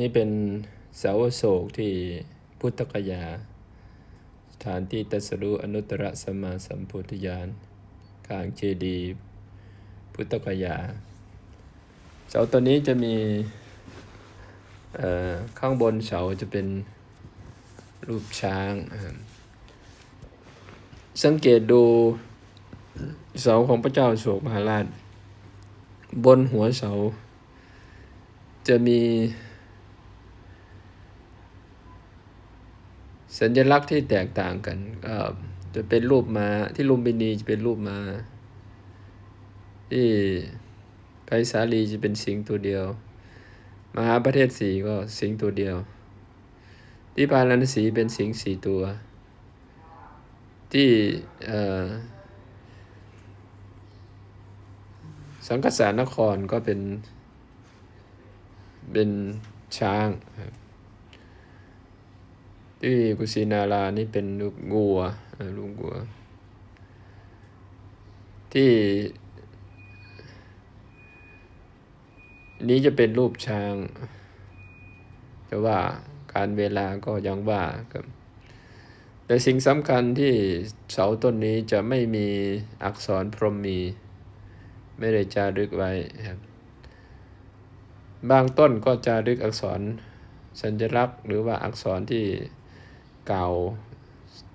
นี่เป็นเสาวโศกที่พุทธกยา สถานที่ตัสรู้อนุตตรสมาสัมพุทธญาณกลางเจดีพุทธกยา เสาตัวนี้จะมีข้างบนเสาจะเป็นรูปช้าง สังเกตดูเสาของพระเจ้าโศกมหาราช บนหัวเสา จะมี สัญลักษณ์ที่แตกต่างกันก็จะเป็นรูปมาที่ลุมพินีจะเป็นรูปมาที่ไกสาลีจะเป็นสิงตัวเดียว มหาประเทศสีก็สิงตัวเดียว ที่พาราณสีเป็นสิงสี่ตัว ที่เอ่อสังกษานครก็เป็นเป็นช้างครับ ที่กุสินารานี่เป็นลูกงัวเอ่อลูกงัว ที่ นี้จะเป็นรูปช้าง แต่ว่าการเวลาก็ยังว่าครับแต่สิ่งสำคัญที่เสาต้นนี้จะไม่มีอักษรพรหมี ไม่ได้จารึกไว้ครับ บางต้นก็จารึกอักษรสัญลักษณ์ หรือว่าอักษรที่ เก่า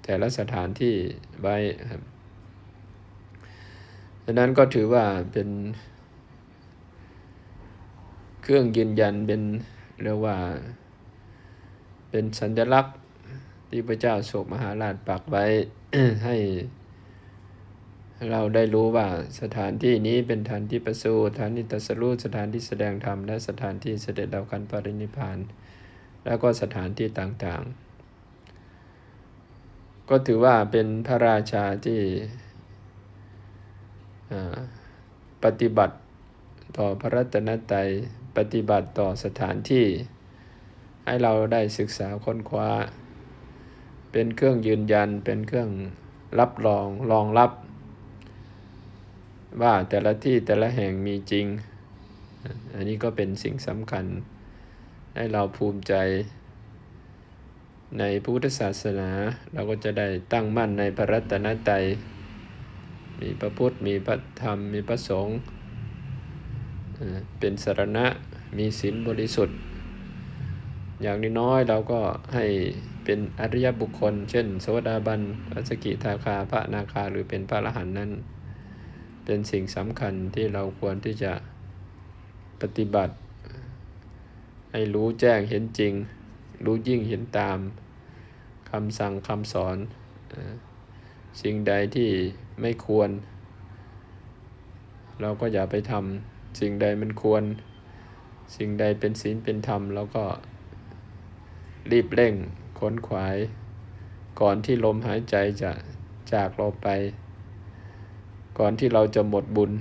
แต่ละสถานที่ไว้ครับดังนั้นก็ถือว่าเป็นเครื่องยืนยันเป็นเรียกว่าเป็นสัญลักษณ์ที่พระเจ้าโศกมหาราชปักไว้ให้เราได้รู้ว่าสถานที่นี้เป็นสถานที่ประสูติสถานที่ตรัสรู้สถานที่แสดงธรรมและสถานที่เสด็จดับขันปรินิพพาน แล้วก็สถานที่ต่างๆ ก็ถือว่าเป็นพระราชาที่ปฏิบัติต่อพระรัตนตรัยปฏิบัติต่อสถานที่ ให้เราได้ศึกษาค้นคว้า เป็นเครื่องยืนยันเป็นเครื่องรับรองรองรับ ว่าแต่ละที่แต่ละแห่งมีจริง อันนี้ก็เป็นสิ่งสำคัญ ให้เราภูมิใจ ในพุทธศาสนา เราก็จะได้ตั้งมั่นในพระรัตนตรัย มีพระพุทธ มีพระธรรม มีพระสงฆ์ เป็นสารณะ มีศีลบริสุทธิ์ อย่างน้อยๆเราก็ให้เป็นอริยบุคคล เช่นโสดาบันอสกิทาคา พระนาคา หรือเป็นพระอรหันต์นั้น เป็นสิ่งสำคัญที่เราควรที่จะปฏิบัติ ให้รู้แจ้งเห็นจริง รู้ยิ่งเห็นตามคำสั่งคำสอน สิ่งใดที่ไม่ควร เราก็อย่าไปทำสิ่งใดมันควร สิ่งใดเป็นศีลเป็นธรรมเราก็รีบเร่งขนขวาย ก่อนที่ลมหายใจจะจากเราไป ก่อนที่เราจะหมดบุญ